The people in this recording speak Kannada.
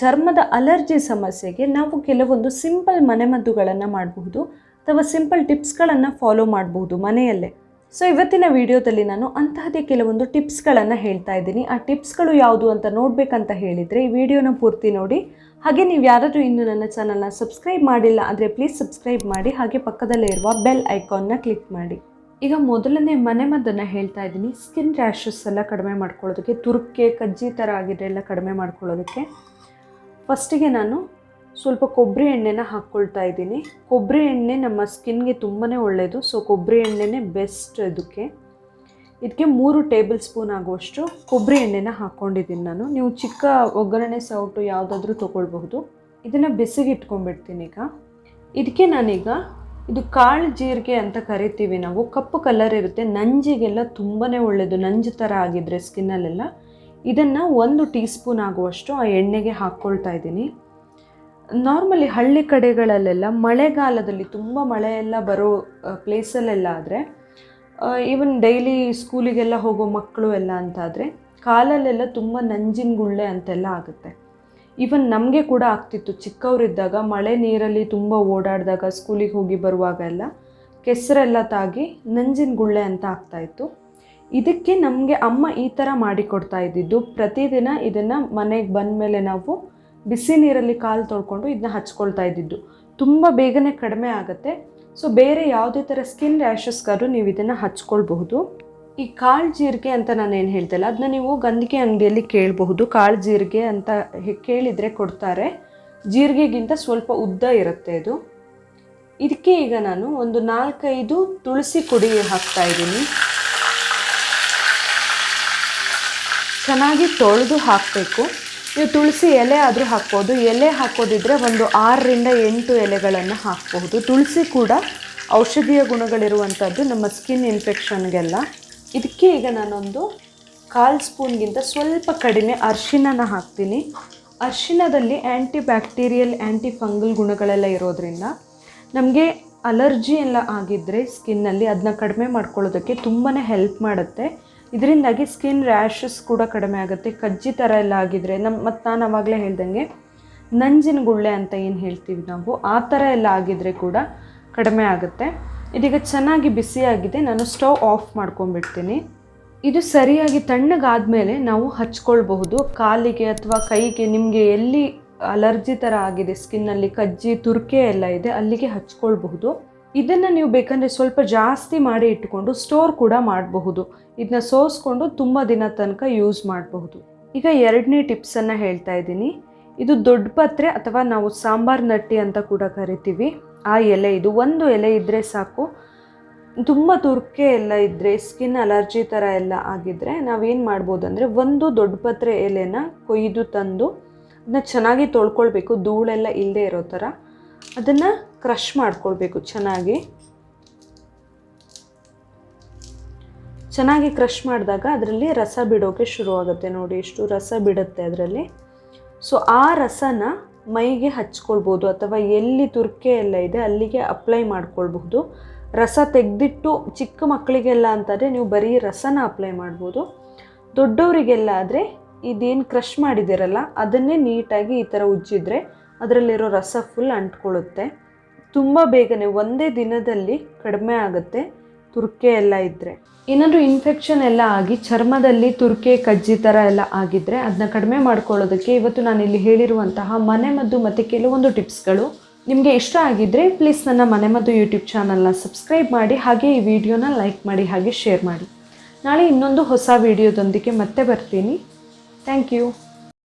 ಚರ್ಮದ ಅಲರ್ಜಿ ಸಮಸ್ಯೆಗೆ ನಾವು ಕೆಲವೊಂದು ಸಿಂಪಲ್ ಮನೆಮದ್ದುಗಳನ್ನು ಮಾಡಬಹುದು ಅಥವಾ ಸಿಂಪಲ್ ಟಿಪ್ಸ್ಗಳನ್ನು ಫಾಲೋ ಮಾಡಬಹುದು ಮನೆಯಲ್ಲೇ. ಸೊ ಇವತ್ತಿನ ವಿಡಿಯೋದಲ್ಲಿ ನಾನು ಅಂತಹದೇ ಕೆಲವೊಂದು ಟಿಪ್ಸ್ಗಳನ್ನು ಹೇಳ್ತಾ ಇದ್ದೀನಿ. ಆ ಟಿಪ್ಸ್ಗಳು ಯಾವುದು ಅಂತ ನೋಡಬೇಕಂತ ಹೇಳಿದರೆ ಈ ವಿಡಿಯೋನ ಪೂರ್ತಿ ನೋಡಿ. ಹಾಗೆ ನೀವು ಯಾರಾದರೂ ಇನ್ನು ನನ್ನ ಚಾನಲ್ನ ಸಬ್ಸ್ಕ್ರೈಬ್ ಮಾಡಿಲ್ಲ ಅಂದರೆ ಪ್ಲೀಸ್ ಸಬ್ಸ್ಕ್ರೈಬ್ ಮಾಡಿ, ಹಾಗೆ ಪಕ್ಕದಲ್ಲೇ ಇರುವ ಬೆಲ್ ಐಕಾನ್ನ ಕ್ಲಿಕ್ ಮಾಡಿ. ಈಗ ಮೊದಲನೇ ಮನೆಮದ್ದನ್ನು ಹೇಳ್ತಾ ಇದ್ದೀನಿ. ಸ್ಕಿನ್ ರ್ಯಾಷಸ್ ಎಲ್ಲ ಕಡಿಮೆ ಮಾಡ್ಕೊಳ್ಳೋದಕ್ಕೆ, ತುರ್ಕೆ, ಕಜ್ಜಿ ಥರ ಆಗಿದೆ ಎಲ್ಲ ಕಡಿಮೆ ಮಾಡ್ಕೊಳ್ಳೋದಕ್ಕೆ. ಫಸ್ಟಿಗೆ ನಾನು ಸ್ವಲ್ಪ ಕೊಬ್ಬರಿ ಎಣ್ಣೆನ ಹಾಕ್ಕೊಳ್ತಾ ಇದ್ದೀನಿ. ಕೊಬ್ಬರಿ ಎಣ್ಣೆ ನಮ್ಮ ಸ್ಕಿನ್ಗೆ ತುಂಬಾ ಒಳ್ಳೆಯದು ಸೊ ಕೊಬ್ಬರಿ ಎಣ್ಣೆನೇ ಬೆಸ್ಟ್ ಇದಕ್ಕೆ. ಇದಕ್ಕೆ ಮೂರು ಟೇಬಲ್ ಸ್ಪೂನ್ ಆಗುವಷ್ಟು ಕೊಬ್ಬರಿ ಎಣ್ಣೆನ ಹಾಕ್ಕೊಂಡಿದ್ದೀನಿ ನಾನು. ನೀವು ಚಿಕ್ಕ ಒಗ್ಗರಣೆ ಸೌಟು ಯಾವುದಾದ್ರೂ ತೊಗೊಳ್ಬಹುದು. ಇದನ್ನು ಬಿಸಿಗೆ ಇಟ್ಕೊಂಡ್ಬಿಡ್ತೀನಿ ಈಗ. ಇದಕ್ಕೆ ನಾನೀಗ ಇದು ಕಾಳು ಜೀರಿಗೆ ಅಂತ ಕರಿತೀವಿ ನಾವು. ಕಪ್ಪು ಕಲರ್ ಇರುತ್ತೆ. ನಂಜಿಗೆಲ್ಲ ತುಂಬಾ ಒಳ್ಳೆಯದು ನಂಜು ಥರ ಆಗಿದ್ರೆ ಸ್ಕಿನ್ನಲ್ಲೆಲ್ಲ ಇದನ್ನು ಒಂದು ಟೀ ಸ್ಪೂನ್ ಆಗುವಷ್ಟು ಆ ಎಣ್ಣೆಗೆ ಹಾಕ್ಕೊಳ್ತಾ ಇದ್ದೀನಿ. ನಾರ್ಮಲಿ ಹಳ್ಳಿ ಕಡೆಗಳಲ್ಲೆಲ್ಲ ಮಳೆಗಾಲದಲ್ಲಿ ತುಂಬ ಮಳೆ ಎಲ್ಲ ಬರೋ ಪ್ಲೇಸಲ್ಲೆಲ್ಲ ಆದರೆ ಈವನ್ ಡೈಲಿ ಸ್ಕೂಲಿಗೆಲ್ಲ ಹೋಗೋ ಮಕ್ಕಳು ಎಲ್ಲ ಅಂತಾದರೆ ಕಾಲಲ್ಲೆಲ್ಲ ತುಂಬ ನಂಜಿನ ಗುಳ್ಳೆ ಅಂತೆಲ್ಲ ಆಗುತ್ತೆ. ಈವನ್ ನಮಗೆ ಕೂಡ ಆಗ್ತಿತ್ತು. ಚಿಕ್ಕವರಿದ್ದಾಗ ಮಳೆ ನೀರಲ್ಲಿ ತುಂಬ ಓಡಾಡಿದಾಗ ಸ್ಕೂಲಿಗೆ ಹೋಗಿ ಬರುವಾಗ ಎಲ್ಲ ಕೆಸರೆಲ್ಲ ತಾಗಿ ನಂಜಿನ ಗುಳ್ಳೆ ಅಂತ ಆಗ್ತಾಯಿತ್ತು ಇದಕ್ಕೆ ನಮಗೆ ಅಮ್ಮ ಈ ಥರ ಮಾಡಿಕೊಡ್ತಾ ಇದ್ದಿದ್ದು. ಪ್ರತಿದಿನ ಇದನ್ನು ಮನೆಗೆ ಬಂದ ಮೇಲೆ ನಾವು ಬಿಸಿ ನೀರಲ್ಲಿ ಕಾಲು ತೊಳ್ಕೊಂಡು ಇದನ್ನ ಹಚ್ಕೊಳ್ತಾ ಇದ್ದಿದ್ದು. ತುಂಬ ಬೇಗನೆ ಕಡಿಮೆ ಆಗುತ್ತೆ. ಸೊ ಬೇರೆ ಯಾವುದೇ ಥರ ಸ್ಕಿನ್ ರ್ಯಾಷಸ್ಗಾದ್ರೂ ನೀವು ಇದನ್ನು ಹಚ್ಕೊಳ್ಬಹುದು. ಈ ಕಾಳು ಜೀರಿಗೆ ಅಂತ ನಾನು ಏನು ಹೇಳ್ತಿಲ್ಲ ಅದನ್ನ ನೀವು ಗಂದಿಗೆ ಅಂಗಡಿಯಲ್ಲಿ ಕೇಳಬಹುದು. ಕಾಳು ಜೀರಿಗೆ ಅಂತ ಕೇಳಿದರೆ ಕೊಡ್ತಾರೆ. ಜೀರಿಗೆಗಿಂತ ಸ್ವಲ್ಪ ಉದ್ದ ಇರುತ್ತೆ ಇದು. ಇದಕ್ಕೆ ಈಗ ನಾನು ಒಂದು ನಾಲ್ಕೈದು ತುಳಸಿ ಕುಡಿ ಹಾಕ್ತಾ ಇದ್ದೀನಿ. ಚೆನ್ನಾಗಿ ತೊಳೆದು ಹಾಕಬೇಕು. ನೀವು ತುಳಸಿ ಎಲೆ ಆದರೂ ಹಾಕ್ಬೋದು. ಎಲೆ ಹಾಕೋದಿದ್ರೆ ಒಂದು ಆರರಿಂದ ಎಂಟು ಎಲೆಗಳನ್ನು ಹಾಕಬಹುದು. ತುಳಸಿ ಕೂಡ ಔಷಧೀಯ ಗುಣಗಳಿರುವಂಥದ್ದು ನಮ್ಮ ಸ್ಕಿನ್ ಇನ್ಫೆಕ್ಷನ್ಗೆಲ್ಲ ಇದಕ್ಕೆ ಈಗ ನಾನೊಂದು ಕಾಲು ಸ್ಪೂನ್ಗಿಂತ ಸ್ವಲ್ಪ ಕಡಿಮೆ ಅರಿಶಿಣನ ಹಾಕ್ತೀನಿ. ಅರ್ಶಿನದಲ್ಲಿ ಆ್ಯಂಟಿ ಬ್ಯಾಕ್ಟೀರಿಯಲ್ ಆ್ಯಂಟಿ ಫಂಗಲ್ ಗುಣಗಳೆಲ್ಲ ಇರೋದ್ರಿಂದ ನಮಗೆ ಅಲರ್ಜಿ ಎಲ್ಲ ಆಗಿದ್ದರೆ ಸ್ಕಿನ್ನಲ್ಲಿ ಅದನ್ನ ಕಡಿಮೆ ಮಾಡ್ಕೊಳ್ಳೋದಕ್ಕೆ ತುಂಬಾ ಹೆಲ್ಪ್ ಮಾಡುತ್ತೆ. ಇದರಿಂದಾಗಿ ಸ್ಕಿನ್ ರ್ಯಾಷಸ್ ಕೂಡ ಕಡಿಮೆ ಆಗುತ್ತೆ. ಕಜ್ಜಿ ಥರ ಎಲ್ಲ ಆಗಿದ್ರೆ ನಮ್ಮ ಮತ್ತು ನಾನು ಆವಾಗಲೇ ಹೇಳ್ದಂಗೆ ನಂಜಿನ ಗುಳ್ಳೆ ಅಂತ ಏನು ಹೇಳ್ತೀವಿ ನಾವು, ಆ ಥರ ಎಲ್ಲ ಆಗಿದ್ರೆ ಕೂಡ ಕಡಿಮೆ ಆಗುತ್ತೆ. ಇದೀಗ ಚೆನ್ನಾಗಿ ಬಿಸಿಯಾಗಿದೆ ನಾನು ಸ್ಟವ್ ಆಫ್ ಮಾಡ್ಕೊಂಡ್ಬಿಡ್ತೀನಿ. ಇದು ಸರಿಯಾಗಿ ತಣ್ಣಗಾದಮೇಲೆ ನಾವು ಹಚ್ಕೊಳ್ಬಹುದು. ಕಾಲಿಗೆ ಅಥವಾ ಕೈಗೆ, ನಿಮಗೆ ಎಲ್ಲಿ ಅಲರ್ಜಿ ಥರ ಆಗಿದೆ ಸ್ಕಿನ್ನಲ್ಲಿ ಕಜ್ಜಿ, ತುರ್ಕೆ ಎಲ್ಲ ಇದೆ, ಅಲ್ಲಿಗೆ ಹಚ್ಕೊಳ್ಬಹುದು. ಇದನ್ನು ನೀವು ಬೇಕಂದರೆ ಸ್ವಲ್ಪ ಜಾಸ್ತಿ ಮಾಡಿ ಇಟ್ಕೊಂಡು ಸ್ಟೋರ್ ಕೂಡ ಮಾಡಬಹುದು. ಇದನ್ನ ಸೋಸ್ಕೊಂಡು ತುಂಬ ದಿನ ತನಕ ಯೂಸ್ ಮಾಡಬಹುದು. ಈಗ ಎರಡನೇ ಟಿಪ್ಸನ್ನು ಹೇಳ್ತಾ ಇದ್ದೀನಿ. ಇದು ದೊಡ್ಡ ಪತ್ರೆ ಅಥವಾ ನಾವು ಸಾಂಬಾರ್ ನಟ್ಟಿ ಅಂತ ಕೂಡ ಕರಿತೀವಿ. ಆ ಎಲೆ ಇದು ಒಂದು ಎಲೆ ಇದ್ದರೆ ಸಾಕು. ತುಂಬ ತುರ್ಕೆ ಎಲ್ಲ ಇದ್ದರೆ ಸ್ಕಿನ್ ಅಲರ್ಜಿ ಥರ ಎಲ್ಲ ಆಗಿದ್ದರೆ ನಾವೇನು ಮಾಡ್ಬೋದು ಅಂದರೆ ಒಂದು ದೊಡ್ಡ ಪತ್ರೆ ಎಲೆನ ಕೊಯ್ದು ತಂದು ಅದನ್ನ ಚೆನ್ನಾಗಿ ತೊಳ್ಕೊಳ್ಬೇಕು. ಧೂಳೆಲ್ಲ ಇಲ್ಲದೆ ಇರೋ ಥರ ಅದನ್ನು ಕ್ರಷ್ ಮಾಡ್ಕೊಳ್ಬೇಕು ಚೆನ್ನಾಗಿ. ಚೆನ್ನಾಗಿ ಕ್ರಷ್ ಮಾಡಿದಾಗ ಅದರಲ್ಲಿ ರಸ ಬಿಡೋಕೆ ಶುರುವಾಗುತ್ತೆ ನೋಡಿ, ಇಷ್ಟು ರಸ ಬಿಡುತ್ತೆ ಅದರಲ್ಲಿ. ಸೊ ಆ ರಸನ ಮೈಗೆ ಹಚ್ಕೊಳ್ಬೋದು ಅಥವಾ ಎಲ್ಲಿ ತುರ್ಕೆ ಎಲ್ಲ ಇದೆ ಅಲ್ಲಿಗೆ ಅಪ್ಲೈ ಮಾಡ್ಕೊಳ್ಬಹುದು. ರಸ ತೆಗೆದಿಟ್ಟು ಚಿಕ್ಕ ಮಕ್ಕಳಿಗೆಲ್ಲ ಅಂತಾದರೆ ನೀವು ಬರೀ ರಸನ ಅಪ್ಲೈ ಮಾಡ್ಬೋದು. ದೊಡ್ಡವರಿಗೆಲ್ಲ ಆದರೆ ಇದೇನು ಕ್ರಷ್ ಮಾಡಿದ್ದೀರಲ್ಲ, ಅದನ್ನೇ ನೀಟಾಗಿ ಈ ಥರ ಉಜ್ಜಿದ್ರೆ ಅದರಲ್ಲಿರೋ ರಸ ಫುಲ್ ಅಂಟ್ಕೊಳ್ಳುತ್ತೆ. ತುಂಬ ಬೇಗನೆ ಒಂದೇ ದಿನದಲ್ಲಿ ಕಡಿಮೆ ಆಗುತ್ತೆ, ತುರ್ಕೆ ಎಲ್ಲ ಇದ್ದರೆ ಏನಾದರೂ ಇನ್ಫೆಕ್ಷನ್ ಎಲ್ಲ ಆಗಿ ಚರ್ಮದಲ್ಲಿ ತುರ್ಕೆ, ಕಜ್ಜಿ ಥರ ಎಲ್ಲ ಆಗಿದ್ದರೆ ಅದನ್ನ ಕಡಿಮೆ ಮಾಡ್ಕೊಳ್ಳೋದಕ್ಕೆ ಇವತ್ತು ನಾನಿಲ್ಲಿ ಹೇಳಿರುವಂತಹ ಮನೆಮದ್ದು ಮತ್ತು ಕೆಲವೊಂದು ಟಿಪ್ಸ್ಗಳು ನಿಮಗೆ ಇಷ್ಟ ಆಗಿದ್ದರೆ ಪ್ಲೀಸ್ ನನ್ನ ಮನೆಮದ್ದು ಯೂಟ್ಯೂಬ್ ಚಾನಲ್ನ ಸಬ್ಸ್ಕ್ರೈಬ್ ಮಾಡಿ, ಹಾಗೆ ಈ ವಿಡಿಯೋನ ಲೈಕ್ ಮಾಡಿ, ಹಾಗೆ ಶೇರ್ ಮಾಡಿ. ನಾಳೆ ಇನ್ನೊಂದು ಹೊಸ ವಿಡಿಯೋದೊಂದಿಗೆ ಮತ್ತೆ ಬರ್ತೀನಿ. Thank you